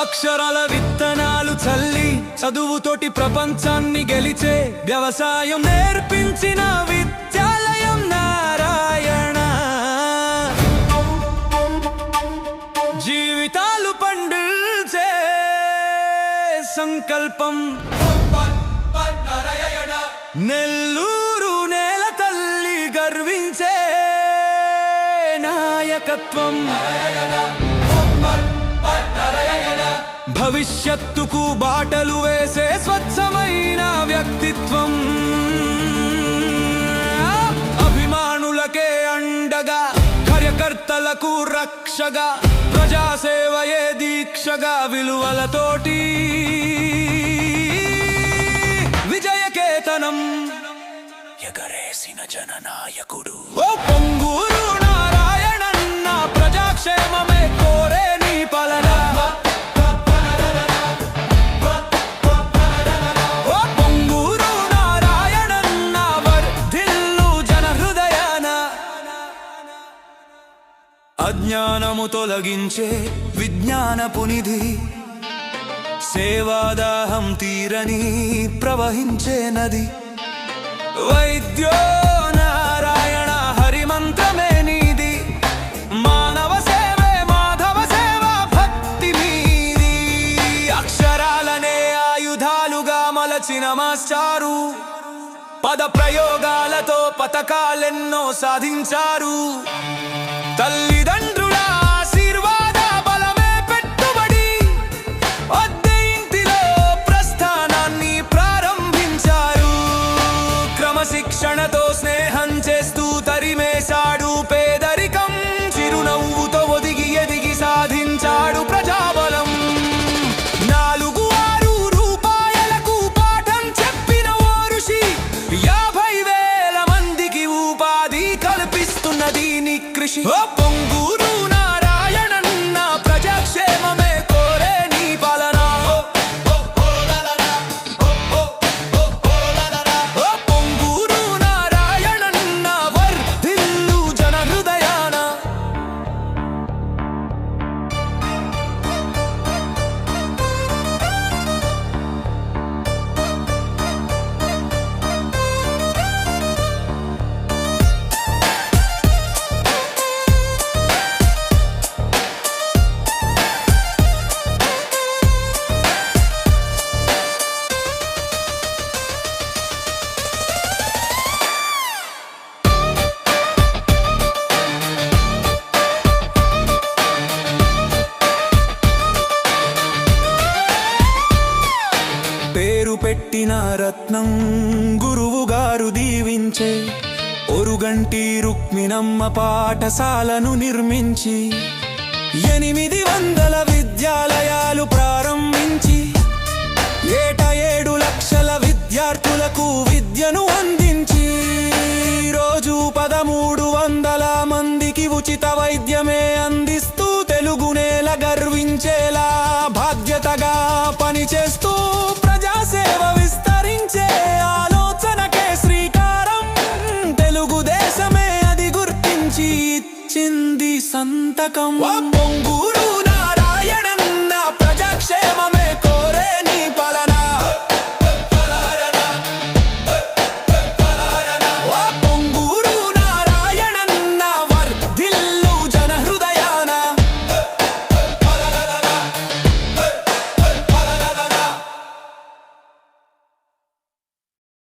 అక్షరాల విత్తనాలు చల్లి చదువుతోటి ప్రపంచాన్ని గెలిచే వ్యవసాయం నేర్పించిన విద్యాలయం నారాయణ. జీవితాలు పండుచే సంకల్పం. నెల్లూరు నేల తల్లి గర్వించే నాయకత్వం. భవిష్యత్తుకు బాటలు వేసే స్వచ్ఛమైన వ్యక్తిత్వం. అభిమానులకే అండగా కార్యకర్తలకు రక్షగా ప్రజాసేవయే దీక్షగా విలువలతోటి. విజయకేతనం ఎగరేసిన జననాయకుడు. ఓ పొంగూరు అజ్ఞానము తొలగించే విజ్ఞానపు నిధి సేవాదాహం తీరని ప్రవహించే నది. వైద్యో నారాయణ హరిమంత్రమే నీది. మానవ సేవే మాధవ సేవ భక్తి మీది. అక్షరాలనే ఆయుధాలుగా మలచిన మాస్టారు పద ప్రయోగాలతో పథకాలెన్నో సాధించారు. తల్లిదండ్రులు she. Oh, పెట్టిన రత్నం గురువు గారు దీవించే ఒరుగంటి రుక్మిణమ్మ పాఠశాలను నిర్మించి. ఎనిమిది వందల విద్యాలయాలు ప్రారంభించి. ఏట ఏడు లక్షల విద్యార్థులకు విద్యను అందించి. రోజు పదమూడు వందల మందికి ఉచిత వైద్యమే అందిస్తూ తెలుగు నేల గర్వించేలా బాధ్యతగా పనిచేస్తూ గుర్తించి ఇచ్చింది సంతకం. పొంగూరు నారాయణన్న ప్రజాక్షేమం